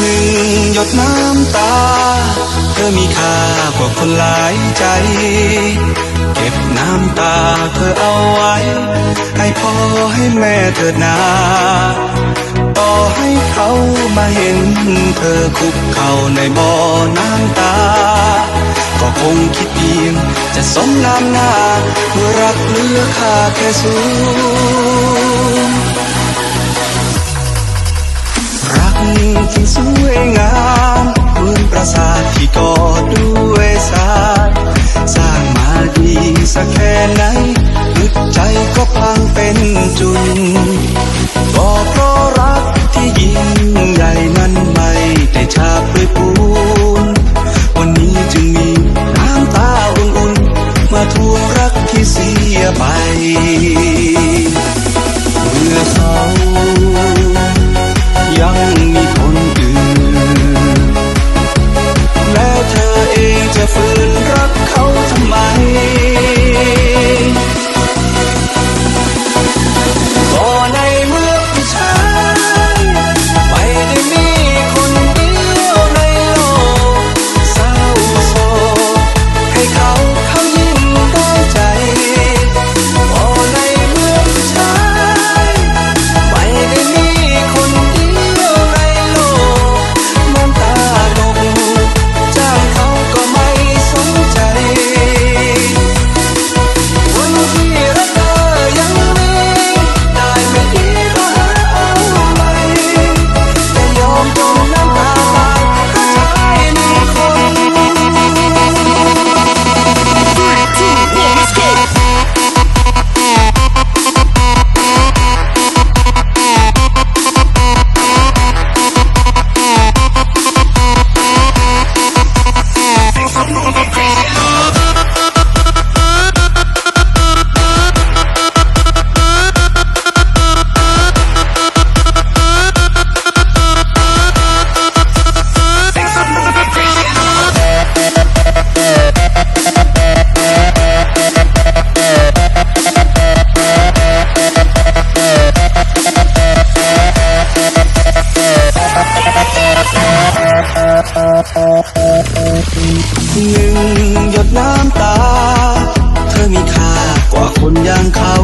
หนึ่งหยดน้ำตา เธอมีค่ากว่าคนหลายใจ เก็บน้ำตาเธอเอาไว้ ให้พ่อให้แม่เถิดนาต่อให้เขามาเห็น เธอคุกเข่าในบ่อน้ำตา ก็คงคิดเพียงจะสมน้ำหน้าเมื่อรักเหลือค่าแค่สูญ ที่สวยงามคนปราสาทที่ก่อด้วยทรายสร้างมาดีสักแค่ไหนลึกใจก็พังเป็นจุนก็เพราะรักที่ยิ่งใหญ่นั้นไม่ได้ฉาบด้วยปู ดน้ำตา เธอมีค่ากว่าคนอย่างเขา